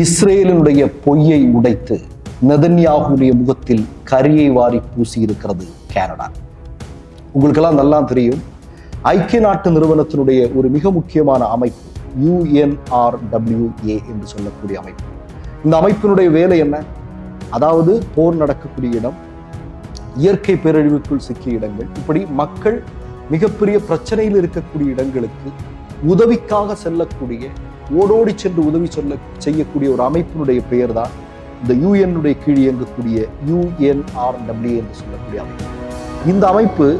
இஸ்ரேலினுடைய பொய்யை உடைத்து நெதன்யாகுடைய முகத்தில் கரியை வாரி பூசி இருக்கிறது கனடா. உங்களுக்கெல்லாம் நல்லா தெரியும். ஐக்கிய நாட்டு நிறுவனத்தினுடைய ஒரு மிக முக்கியமான அமைப்பு யுஎன்ஆர்டபிள்யூஏ என்று சொல்லக்கூடிய அமைப்பு. இந்த அமைப்பினுடைய வேலை என்ன? அதாவது போர் நடக்கக்கூடிய இடம் இயற்கை பேரழிவுக்குள் சிக்கிய இடங்கள் இப்படி மக்கள் மிகப்பெரிய பிரச்சனையில் இருக்கக்கூடிய இடங்களுக்கு உதவிக்காக செல்லக்கூடிய ஓடோடி சென்று உதவி சொல்ல செய்யக்கூடிய ஒரு அமைப்பினுடைய பெயர் தான் இந்த யூஎன்னுடைய கீழ் இயங்கக்கூடிய யூஎன்ஆர்டபிள்யூ என்று சொல்லக்கூடிய அமைப்பு. இந்த அமைப்பு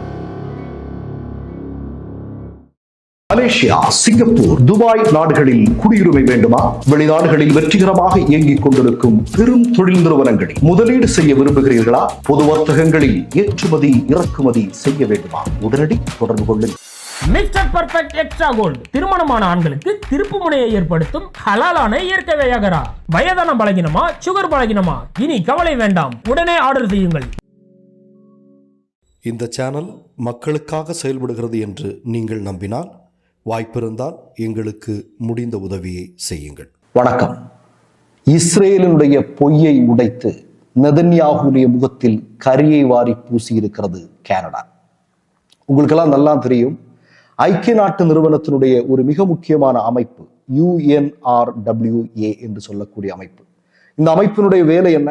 மலேசியா சிங்கப்பூர் துபாய் நாடுகளில் குடியுரிமை வேண்டுமா? வெளிநாடுகளில் வெற்றிகரமாக இயங்கிக் கொண்டிருக்கும் பெரும் தொழில் நிறுவனங்களில் முதலீடு செய்ய விரும்புகிறீர்களா? பொது வர்த்தகங்களில் ஏற்றுமதி இறக்குமதி செய்ய வேண்டுமா? உடனடி தொடர்பு கொள்ளுங்கள். மிஸ்டர் பர்ஃபெக்ட் எக்ஸ்ட்ரா கோல்டு திருமணமான ஆண்களுக்கு திருப்பு முனையை ஏற்படுத்தும் ஹலாலான இயற்கை வியாகரா வயதான பலகினமா சுகர் பலகினமா? இனி கவலை வேண்டாம். உடனே ஆர்டர் செய்யுங்கள். இந்த சேனல் மக்களுக்காக செயல்படுகிறது என்று நீங்கள் நம்பினால் வாய்ப்பிருந்தால் எங்களுக்கு முடிந்த உதவியை செய்யுங்கள். வணக்கம். இஸ்ரேலினுடைய பொய்யை உடைத்து நெதன்யாகுடைய முகத்தில் கரியை வாரி பூசி இருக்கிறது கனடா. உங்களுக்கெல்லாம் நல்லா தெரியும் ஐக்கிய நாட்டு நிறுவனத்தினுடைய ஒரு மிக முக்கியமான அமைப்பு யுஎன்ஆர்டபிள்யூஏ என்று சொல்லக்கூடிய அமைப்பு. இந்த அமைப்பினுடைய வேலை என்ன?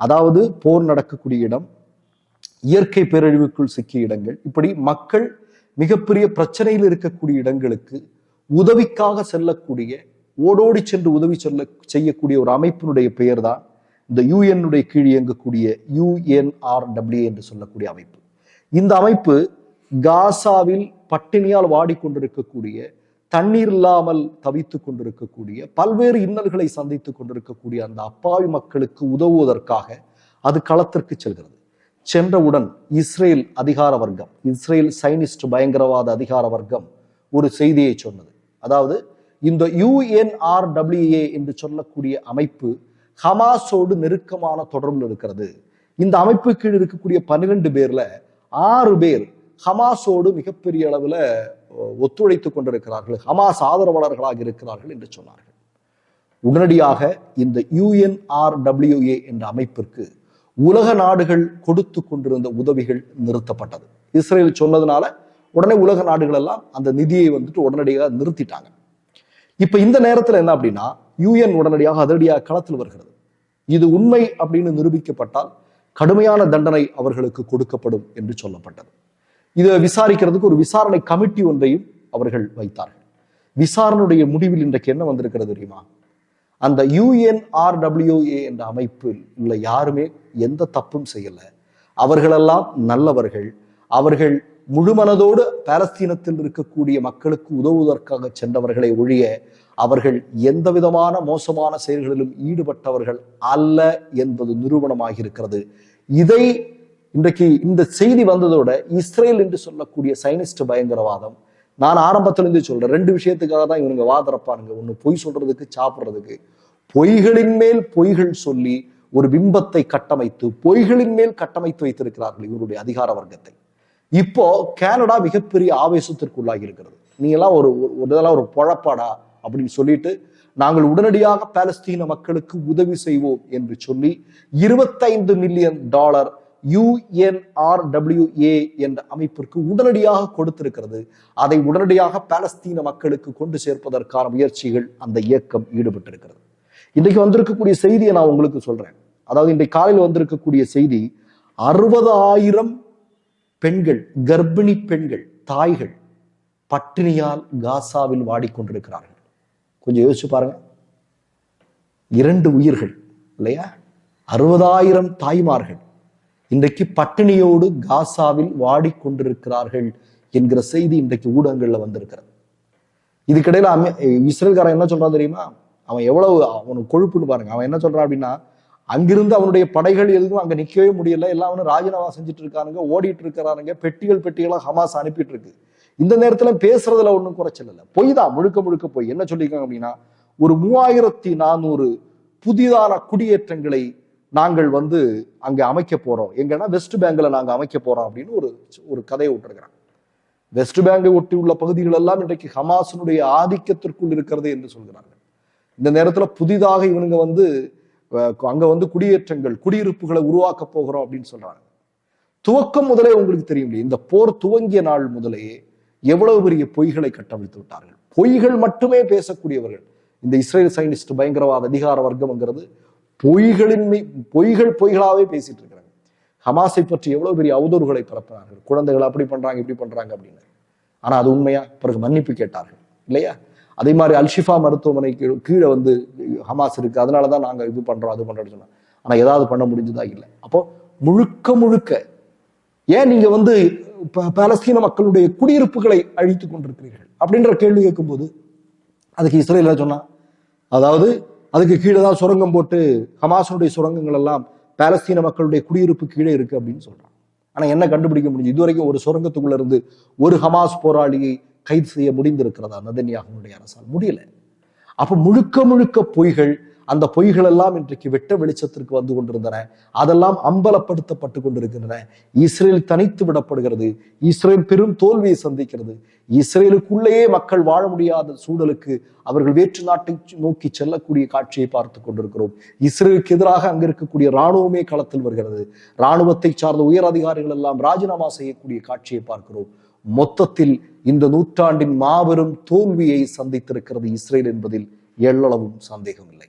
அதாவது போர் நடக்கக்கூடிய இடம் இயற்கை பேரழிவுக்குள் சிக்கிய இடங்கள் இப்படி மக்கள் மிகப்பெரிய பிரச்சனையில் இருக்கக்கூடிய இடங்களுக்கு உதவிக்காக செல்லக்கூடிய ஓடோடி சென்று உதவி சொல்ல செய்யக்கூடிய ஒரு அமைப்பினுடைய பெயர் தான் இந்த யுஎன்னுடைய கீழ் இயங்கக்கூடிய யுஎன்ஆர்டபிள்யூ என்று சொல்லக்கூடிய அமைப்பு. இந்த அமைப்பு காசாவில் பட்டினியால் வாடிக்கொண்டிருக்கக்கூடிய தண்ணீர் இல்லாமல் தவித்து கொண்டிருக்கக்கூடிய பல்வேறு இன்னல்களை சந்தித்துக் கொண்டிருக்கக்கூடிய அந்த அப்பாவி மக்களுக்கு உதவுவதற்காக அது களத்திற்கு செல்கிறது. சென்றவுடன் இஸ்ரேல் அதிகார வர்க்கம் இஸ்ரேல் சைனிஸ்ட் பயங்கரவாத அதிகார வர்க்கம் ஒரு செய்தியை சொன்னது. அதாவது இந்த யுஎன்ஆர்டபிள்யூஏ என்று சொல்லக்கூடிய அமைப்பு ஹமாஸோடு நெருக்கமான தொடர்பில் இருக்கிறது. இந்த அமைப்பு கீழ் இருக்கக்கூடிய பன்னிரெண்டு பேர்ல ஆறு பேர் ஹமாஸோடு மிகப்பெரிய அளவுல ஒத்துழைத்துக் கொண்டிருக்கிறார்கள் ஹமாஸ் ஆதரவாளர்களாக இருக்கிறார்கள் என்று சொன்னார்கள். உடனடியாக இந்த யுஎன்ஆர்டபிள்யூஏ என்ற அமைப்பிற்கு உலக நாடுகள் கொடுத்து கொண்டிருந்த உதவிகள் நிறுத்தப்பட்டது. இஸ்ரேல் சொன்னதுனால உடனே உலக நாடுகள் எல்லாம் அந்த நிதியை வந்துட்டு உடனடியாக நிறுத்திட்டாங்க. இப்ப இந்த நேரத்தில் என்ன அப்படின்னா யூஎன் உடனடியாக அதிரடியாக களத்தில் வருகிறது. இது உண்மை அப்படின்னு நிரூபிக்கப்பட்டால் கடுமையான தண்டனை அவர்களுக்கு கொடுக்கப்படும் என்று சொல்லப்பட்டது. இதை விசாரிக்கிறதுக்கு ஒரு விசாரணை கமிட்டி ஒன்றையும் அவர்கள் வைத்தார்கள். விசாரணையுடைய முடிவில் இன்றைக்கு என்ன வந்திருக்கிறது தெரியுமா? அந்த யூஎன்ஆர்டபிள்யூஏ என்ற அமைப்பில் உள்ள யாருமே எந்த தப்பும் செய்யல. அவர்களெல்லாம் நல்லவர்கள். அவர்கள் முழுமனதோடு பாலஸ்தீனத்தில் இருக்கக்கூடிய மக்களுக்கு உதவுவதற்காக சென்றவர்களை ஒழிய அவர்கள் எந்த விதமான மோசமான செயல்களிலும் ஈடுபட்டவர்கள் அல்ல என்பது நிரூபணமாக இருக்கிறது இதை இன்றைக்கு இந்த செய்தி வந்ததோட இஸ்ரேல் என்று சொல்லக்கூடிய சைனிஸ்ட் பயங்கரவாதம். நான் ஆரம்பத்திலிருந்து சொல்றேன் ரெண்டு விஷயத்துக்காக தான் இவனுங்க வாதரப்பானுங்க ஒண்ணு பொய் சொல்றதுக்கு சாப்பிட்றதுக்கு. பொய்களின் மேல் பொய்கள் சொல்லி ஒரு பிம்பத்தை கட்டமைத்து பொய்களின் மேல் கட்டமைத்து வைத்திருக்கிறார்கள் இவருடைய அதிகார வர்க்கத்தை. இப்போ கனடா மிகப்பெரிய ஆவேசத்திற்குள்ளாகி இருக்கிறது நீ எல்லாம் ஒரு ஒரு இதெல்லாம் ஒரு பொழப்பாடா அப்படின்னு சொல்லிட்டு நாங்கள் உடனடியாக பாலஸ்தீன மக்களுக்கு உதவி செய்வோம் என்று சொல்லி இருபத்தைந்து மில்லியன் டாலர் யுஎன்ஆர்டபிள்யூஏ என்ற அமைப்பிற்கு உடனடியாக கொடுத்திருக்கிறது. அதை உடனடியாக பாலஸ்தீன மக்களுக்கு கொண்டு சேர்ப்பதற்கான முயற்சிகள் அந்த இயக்கம் ஈடுபட்டிருக்கிறது. இன்றைக்கு வந்திருக்கக்கூடிய செய்தியை நான் உங்களுக்கு சொல்றேன். அதாவது இன்றைக்கு காலையில் வந்திருக்கக்கூடிய செய்தி அறுபதாயிரம் பெண்கள் கர்ப்பிணி பெண்கள் தாய்கள் பட்டினியால் காசாவில் வாடிக்கொண்டிருக்கிறார்கள். கொஞ்சம் யோசிச்சு பாருங்க. இரண்டு உயிர்கள் இல்லையா? அறுபதாயிரம் தாய்மார்கள். இன்றைக்கு பட்டினியோடு காசாவில் வாடிக்கொண்டிருக்கிறார்கள் என்கிற செய்தி இன்றைக்கு ஊடகங்கள்ல வந்திருக்கிறது. இதுக்கிடையில அமெ இஸ்ரேல்காரன் என்ன சொல்றான் தெரியுமா? அவன் எவ்வளவு அவனுக்கு கொழுப்புன்னு பாருங்க. அவன் என்ன சொல்றான் அப்படின்னா அங்கிருந்து அவனுடைய படைகள் எதுவும் அங்க நிக்கவே முடியல. எல்லாம் அவனு ராஜினாமா செஞ்சுட்டு இருக்கானுங்க ஓடிட்டு இருக்கிறானுங்க. பெட்டிகள் பெட்டிகளா ஹமாஸ் அனுப்பிட்டு இருக்கு. இந்த நேரத்துல பேசுறதுல ஒன்றும் குறைச்சல் இல்லை. பொய் தான் முழுக்க முழுக்க பொய். என்ன சொல்லியிருக்காங்க அப்படின்னா ஒரு மூவாயிரத்தி நானூறு புதிதான குடியேற்றங்களை நாங்கள் வந்து அங்கே அமைக்க போறோம். எங்கன்னா வெஸ்ட் பேங்க்ல நாங்க அமைக்க போறோம் அப்படின்னு ஒரு ஒரு கதையை விட்டுருக்கிறாங்க வெஸ்ட் பேங்கை ஒட்டி உள்ள பகுதிகள் எல்லாம் இன்றைக்கு ஹமாஸினுடைய ஆதிக்கத்திற்குள் இருக்கிறது என்று சொல்கிறார்கள். இந்த நேரத்துல புதிதாக இவனுங்க வந்து அங்கே அங்க வந்து குடியேற்றங்கள் குடியிருப்புகளை உருவாக்க போகிறோம் அப்படின்னு சொல்றாங்க. துவக்கம் முதலே உங்களுக்கு தெரியும் இல்லையா? இந்த போர் துவங்கிய நாள் முதலே எவ்வளவு பெரிய பொய்களை கட்டவிழ்த்து விட்டார்கள். பொய்கள் மட்டுமே பேசக்கூடியவர்கள். இந்த இஸ்ரேல் சைனிஸ்ட் பயங்கரவாத அதிகார வர்க்கம்ங்கிறது பொய்களின்மை பொய்கள் பொய்களாகவே பேசிட்டு இருக்கிறாங்க. ஹமாஸை பற்றி எவ்வளவு பெரிய அவதூறுகளை பரப்புறார்கள். குழந்தைகள் அப்படி பண்றாங்க இப்படி பண்றாங்க அப்படின்னு. ஆனா அது உண்மையா? பிறகு மன்னிப்பு கேட்டார்கள். இல்லையா? அதே மாதிரி அல்ஷிஃபா மருத்துவமனைக்கு கீழே வந்து ஹமாஸ் இருக்கு. அதனாலதான் நாங்க இது பண்றோம் அது பண்றோம்னு சொன்னோம் ஆனா ஏதாவது பண்ண முடிஞ்சதா? இல்லை. அப்போ முழுக்க முழுக்க ஏன் நீங்க வந்து ப- பாலஸ்தீன மக்களுடைய குடியிருப்புகளை அழித்துக் கொண்டிருக்கிறீர்கள்? அப்படின்ற கேள்வி கேட்கும்போது அதுக்கு இஸ்ரேல் சொன்னா? அதாவது அதுக்கு கீழே தான் சுரங்கம் போட்டு ஹமாசனுடைய சுரங்கங்கள் எல்லாம் பாலஸ்தீன மக்களுடைய குடியிருப்பு கீழே இருக்கு அப்படின்னு சொல்றாங்க ஆனா என்ன கண்டுபிடிக்க முடிஞ்சு? இதுவரைக்கும் ஒரு சுரங்கத்துக்குள்ள இருந்து ஒரு ஹமாஸ் போராளியை கைது செய்ய முடிந்திருக்கிறதா? நதன்யாகனுடைய அரசால். முடியல. அப்ப முழுக்க முழுக்க பொய்கள் அந்த பொய்கள் எல்லாம் இன்றைக்கு வெட்ட வெளிச்சத்திற்கு வந்து கொண்டிருந்தன. அதெல்லாம் அம்பலப்படுத்தப்பட்டு கொண்டிருக்கின்றன. இஸ்ரேல் தனித்து விடப்படுகிறது. இஸ்ரேல் பெரும் தோல்வியை சந்திக்கிறது. இஸ்ரேலுக்குள்ளேயே மக்கள் வாழ முடியாத சூழலுக்கு அவர்கள் வேற்று நாட்டை நோக்கி செல்லக்கூடிய காட்சியை பார்த்து கொண்டிருக்கிறோம். இஸ்ரேலுக்கு எதிராக அங்க இருக்கக்கூடிய ராணுவமே களத்தில் வருகிறது. இராணுவத்தை சார்ந்த உயர் அதிகாரிகள் எல்லாம் ராஜினாமா செய்யக்கூடிய காட்சியை பார்க்கிறோம். மொத்தத்தில் இந்த நூற்றாண்டின் மாபெரும் தோல்வியை சந்தித்திருக்கிறது இஸ்ரேல் என்பதில் எள்ளளவும் சந்தேகமில்லை.